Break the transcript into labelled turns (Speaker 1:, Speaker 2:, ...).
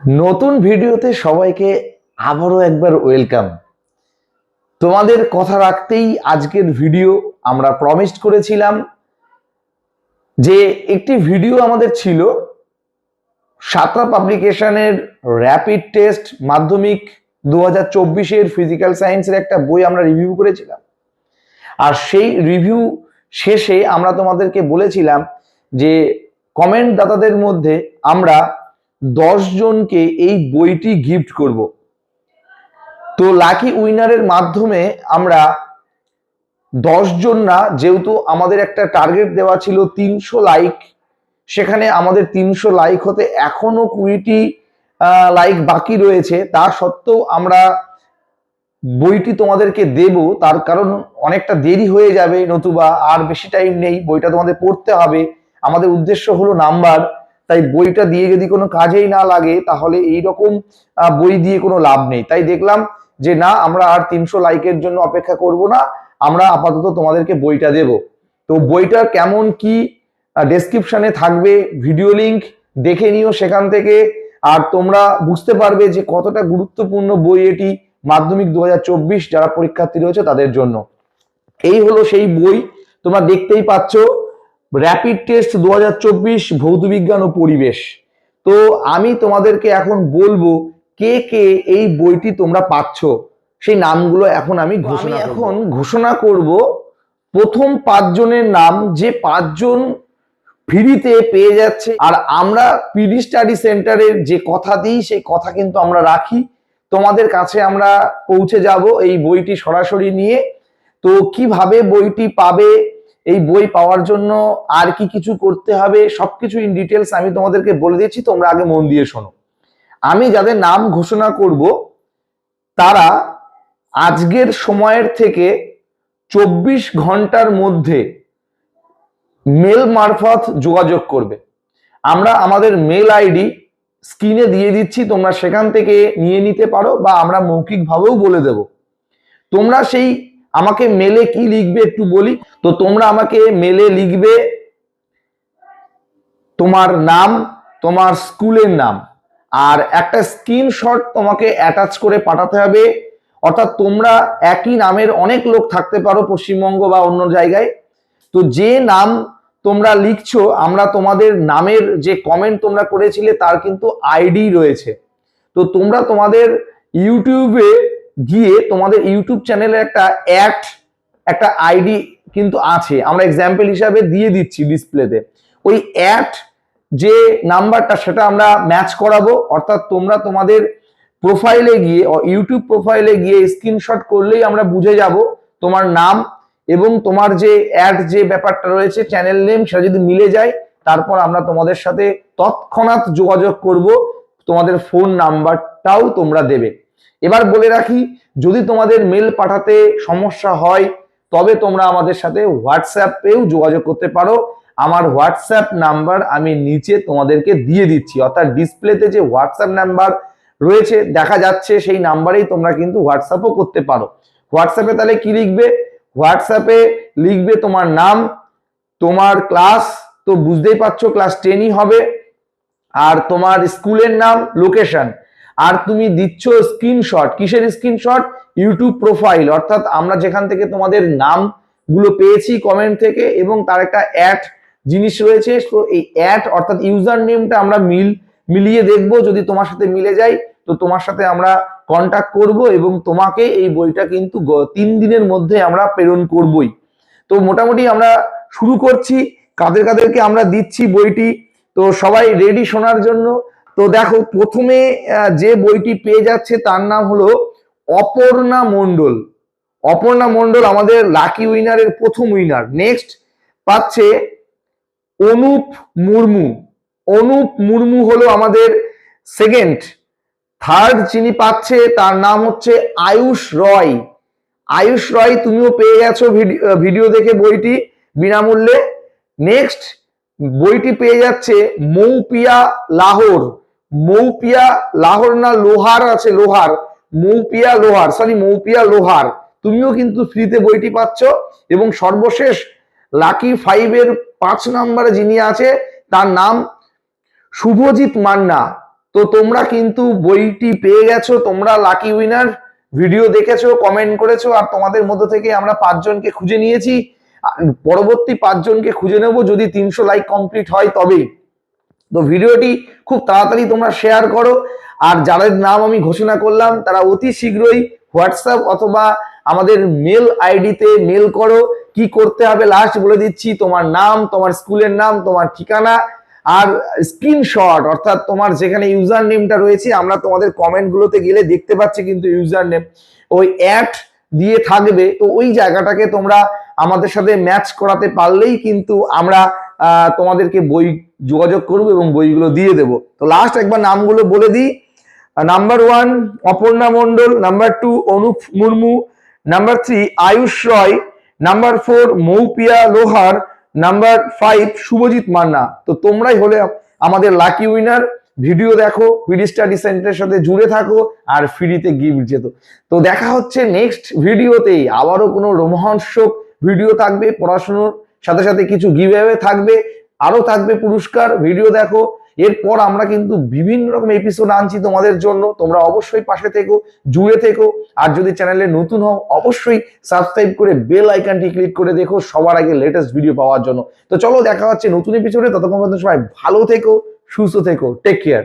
Speaker 1: নতুন ভিডিওতে সবাইকে আবারও একবার ওয়েলকাম। তোমাদের কথা রাখতেই আজকের ভিডিও আমরা প্রমিসড করেছিলাম যে একটি ভিডিও আমাদের ছিল সাতরা পাবলিকেশনের র্যাপিড টেস্ট মাধ্যমিক দু হাজার চব্বিশের ফিজিক্যাল সায়েন্সের একটা বই আমরা রিভিউ করেছিলাম। আর সেই রিভিউ শেষে আমরা তোমাদেরকে বলেছিলাম যে কমেন্ট দাতাদের মধ্যে আমরা দশ জনকে এই বইটি গিফট করব। তো লাকি উইনারের মাধ্যমে আমরা দশ জন না, যেহেতু আমাদের একটা টার্গেট দেওয়া ছিল তিনশো লাইক সেখানে আমাদের তিনশো লাইক হতে এখনও কুড়িটি লাইক বাকি রয়েছে। তা সত্ত্বেও আমরা বইটি তোমাদেরকে দেব, তার কারণ অনেকটা দেরি হয়ে যাবে নতুবা, আর বেশি টাইম নেই, বইটা তোমাদের পড়তে হবে। আমাদের উদ্দেশ্য হলো নাম্বার তাই বইটা দিয়ে যদি কোনো কাজেই না লাগে, তাহলে এই রকম বই দিয়ে কোনো লাভ নেই। তাই দেখলাম যে না, আমরা আর তিনশো লাইকের জন্য অপেক্ষা করব না, আমরা আপাতত তোমাদেরকে বইটা দেব। তো বইটার কেমন কি ডেসক্রিপশনে থাকবে ভিডিও লিংক দেখে নিও সেখান থেকে। আর তোমরা বুঝতে পারবে যে কতটা গুরুত্বপূর্ণ বই এটি মাধ্যমিক দু হাজার চব্বিশ, যারা পরীক্ষার্থী রয়েছে তাদের জন্য। এই হলো সেই বই, তোমরা দেখতেই পাচ্ছ। র্যাপিড টেস্ট দু ভৌত বিজ্ঞান ও পরিবেশ। তো আমি তোমাদেরকে এখন বলব কে কে এই বইটি তোমরা পাচ্ছ সেই নামগুলো এখন আমি ঘোষণা এখন ঘোষণা করব প্রথম পাঁচজনের নাম যে পাঁচজন ফ্রিতে পেয়ে যাচ্ছে। আর আমরা পিডি স্টাডি সেন্টারের যে কথা দিই সেই কথা কিন্তু আমরা রাখি। তোমাদের কাছে আমরা পৌঁছে যাব এই বইটি সরাসরি নিয়ে। তো কীভাবে বইটি পাবে এই বই পাওয়ার জন্য আর কি কিছু করতে হবে, সবকিছু ইন ডিটেলস আমি তোমাদেরকে বলে দিচ্ছি, তোমরা আগে মন দিয়ে শোনো। আমি যাদের নাম ঘোষণা করব, তারা আজকের সময়ের থেকে চব্বিশ ঘণ্টার মধ্যে মেল মারফত যোগাযোগ করবে। আমরা আমাদের মেল আইডি স্ক্রিনে দিয়ে দিচ্ছি, তোমরা সেখান থেকে নিয়ে নিতে পারো বা আমরা মৌখিকভাবেও বলে দেব। তোমরা সেই আমাকে মেলে কি লিখবে একটু বলি? তো তোমরা আমাকে মেলে লিখবে তোমার নাম, তোমার স্কুলের নাম। আর একটা স্ক্রিনশট তোমাকে অ্যাটাচ করে পাঠাতে হবে। অর্থাৎ তোমরা একই নামের অনেক লোক থাকতে পারো পশ্চিমবঙ্গ বা অন্য জায়গায়। তো যে নাম তোমরা লিখছো, আমরা তোমাদের নামের যে কমেন্ট তোমরা করেছিলে, তার কিন্তু আইডি রয়েছে। তো তোমরা তোমাদের ইউটিউবে গিয়ে তোমাদের ইউটিউব চ্যানেলে একটা অ্যাড একটা আইডি কিন্তু আছে। আমরা এক্সাম্পল হিসাবে দিয়ে দিচ্ছি ডিসপ্লেতে ওই অ্যাড যে নাম্বারটা, সেটা আমরা ম্যাচ করাবো। অর্থাৎ তোমরা তোমাদের প্রোফাইলে গিয়ে ইউটিউব প্রোফাইলে গিয়ে স্ক্রিনশট করলেই আমরা বুঝে যাব তোমার নাম এবং তোমার যে অ্যাড যে ব্যাপারটা রয়েছে চ্যানেল নেম সেটা যদি মিলে যায়, তারপর আমরা তোমাদের সাথে তৎক্ষণাৎ যোগাযোগ করব। তোমাদের ফোন নাম্বারটাও তোমরা দেবে। এবার বলে রাখি, যদি তোমাদের মেল পাঠাতে সমস্যা হয়, তবে তোমরা আমাদের সাথে হোয়াটসঅ্যাপেও যোগাযোগ করতে পারো। আমার হোয়াটসঅ্যাপ নাম্বার আমি নিচে তোমাদেরকে দিয়ে দিচ্ছি। অর্থাৎ ডিসপ্লেতে যে হোয়াটসঅ্যাপ নাম্বার রয়েছে, দেখা যাচ্ছে সেই নাম্বারেই তোমরা কিন্তু হোয়াটসঅ্যাপও করতে পারো। হোয়াটসঅ্যাপে তাহলে কি লিখবে? হোয়াটসঅ্যাপে লিখবে তোমার নাম, তোমার ক্লাস তো বুঝতেই পারছ ক্লাস টেনই হবে। আর তোমার স্কুলের নাম লোকেশন আর তুমি দিচ্ছ স্ক্রিনশট কিসের স্ক্রিনশট ইউটিউব প্রোফাইল অর্থাৎ আমরা যেখান থেকে তোমাদের নামগুলো পেয়েছি কমেন্ট থেকে এবং তার একটা অ্যাড জিনিস রয়েছে। তো এই অ্যাড অর্থাৎ ইউজার নেমটা আমরা মিল, মিলিয়ে দেখব। যদি তোমার সাথে মিলে যায়, তো তোমার সাথে আমরা কন্টাক্ট করব এবং তোমাকে এই বইটা কিন্তু তিন দিনের মধ্যে আমরা প্রেরণ করবই। তো মোটামুটি আমরা শুরু করছি। কাদের কাদেরকে আমরা দিচ্ছি বইটি? তো সবাই রেডি শোনার জন্য। তো দেখো, প্রথমে যে বইটি পেয়ে যাচ্ছে তার নাম হলো অপর্ণা মণ্ডল। অপর্ণা মণ্ডল আমাদের লাকি উইনারের প্রথম উইনার নেক্সট পাচ্ছে অনুপ মুর্মু। অনুপ মুর্মু হলো আমাদের সেকেন্ড থার্ড যিনি পাচ্ছে, তার নাম হচ্ছে আয়ুষ রয়। আয়ুষ রয়, তুমিও পেয়ে গেছো ভিডিও দেখে বইটি বিনামূল্যে। নেক্সট বইটি পেয়ে যাচ্ছে মৌপিয়া লাহোর। মৌপিয়া লাহোর না লোহার আছে, লোহার। মৌপিয়া লোহার সরি মৌপিয়া লোহার। তুমিও কিন্তু ফ্রিতে বইটি পাচ্ছ এবং সর্বশেষ লাকি ফাইভের পাঁচ নম্বরে যিনি আছে, তার নাম শুভজিৎ মান্না। তো তোমরা কিন্তু বইটি পেয়ে গেছো, তোমরা লাকি উইনার, ভিডিও দেখেছ, কমেন্ট করেছ, আর তোমাদের মধ্যে থেকে আমরা পাঁচজনকে খুঁজে নিয়েছি। পরবর্তী পাঁচজনকে খুঁজে নেব, যদি তিনশো লাইক কমপ্লিট হয় তবেই তো ভিডিওটি খুব তাড়াতাড়ি তোমরা শেয়ার করো। আর যাদের নাম আমি ঘোষণা করলাম, তারা অতি শীঘ্রই হোয়াটসঅ্যাপ অথবা আমাদের মেল আইডিতে মেল করো। কি করতে হবে লাস্ট বলে দিচ্ছি, তোমার নাম, তোমার স্কুলের নাম, তোমার ঠিকানা আর স্ক্রিনশট অর্থাৎ তোমার যেখানে ইউজার নেমটা রয়েছে, আমরা তোমাদের কমেন্টগুলোতে গেলে দেখতে পাচ্ছি কিন্তু ইউজার নেম ওই অ্যাড দিয়ে থাকবে। তো ওই জায়গাটাকে তোমরা আমাদের সাথে ম্যাচ করাতে পারলেই কিন্তু আমরা তোমাদেরকে বই যোগাযোগ করব এবং বইগুলো দিয়ে দেবো। তো লাস্ট একবার নামগুলো বলে দিই। Number one Aparna Mondal number two Anup Murmu number three Ayush Roy number four Moupiya Lohar number five Subhajit Manna. তো তোমরাই হলে আমাদের লাকি উইনার ভিডিও দেখো পিডি স্টাডি সেন্টারের সাথে জুড়ে থাকো আর ফ্রিতে গিফট যেত। তো দেখা হচ্ছে নেক্সট ভিডিওতেই আবারও কোনো রোমহর্ষক ভিডিও থাকবে পড়াশুনোর। সাথে সাথে কিছু গিভঅ্যাওয়ে থাকবে, আরও থাকবে পুরস্কার ভিডিও দেখো। এরপর আমরা কিন্তু বিভিন্ন রকম এপিসোড আনছি তোমাদের জন্য, তোমরা অবশ্যই পাশে থেকো, জুড়ে থেকো। আর যদি চ্যানেলে নতুন হও, অবশ্যই সাবস্ক্রাইব করে বেল আইকনটি ক্লিক করে দেখো সবার আগে লেটেস্ট ভিডিও পাওয়ার জন্য। তো চলো দেখা হচ্ছে নতুন এপিসোডে ততক্ষণ পর্যন্ত সবাই ভালো থেকো, সুস্থ থেকো টেক কেয়ার